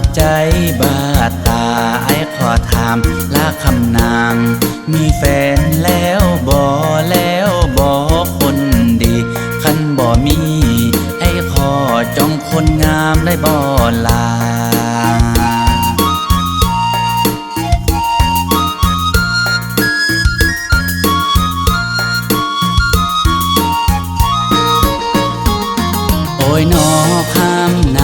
ดใจบาดตาไอ้ขอถามลาคำนาง มีแฟนแล้วบ่แล้วบ่คนดี คันบ่มี ไอ้ขอจองคนงามได้บ่ลาโอ้ยนอคำนา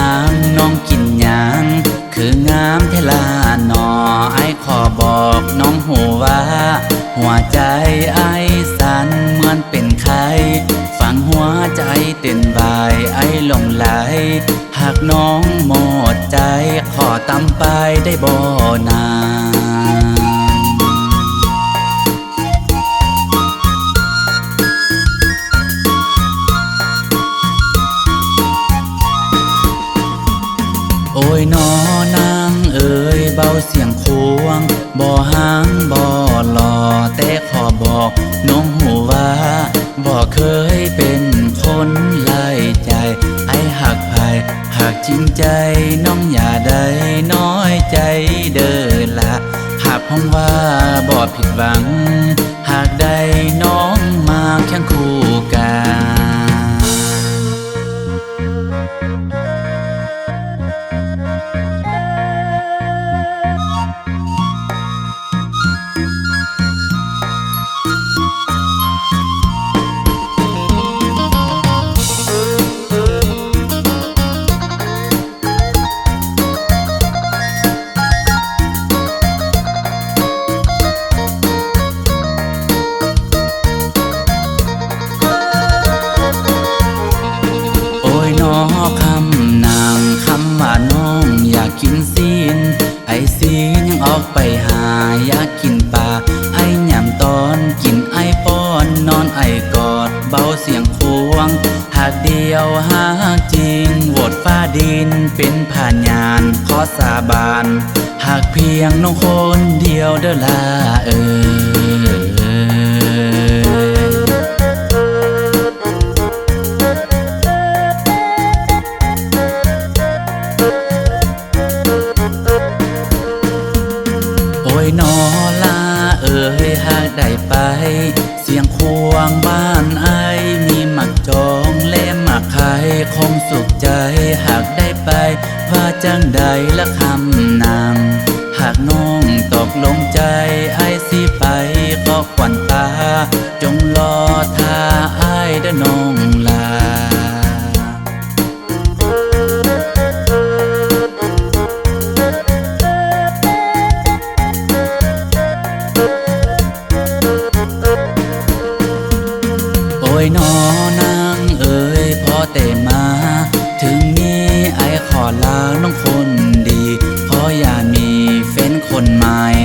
ขอบอกน้องหูว่า หัวใจไอสันเหมือนเป็นไข้ฟังหัวใจเต้นบายไอหลงไหล หากน้องหมดใจขอตำไปได้บ่นา ยนอนางเอ๋ยเบาเสียงควงบ่หางบ่หล่อแต่ขอบอกน้องหูว่าบ่เคยเป็นคนไล่ใจไอ้หักไผหากจริงใจน้องอย่าได้น้อยใจเด้อละหากพ้องว่าบ่ผิดหวัง หากได้น้องมาเคียงคู่กัน เป็นผ่านยานขอสาบาน หากเพียงน้องคนเดียวเด้อลาเออโอ้ยนอลาเอ่ยหากได้ไป เสียงควงบ้านไอมีหมักจองและหมักไข่คงสุขใจหากได้ ไป ว่าจังใดละคำนางหากน้องตกลงใจไอายสิไปก็ควันตา จงรอท่าไอายเด้อน้องลาโอ้ยนอนางเอ๋ยพอแต่ม คนใหม่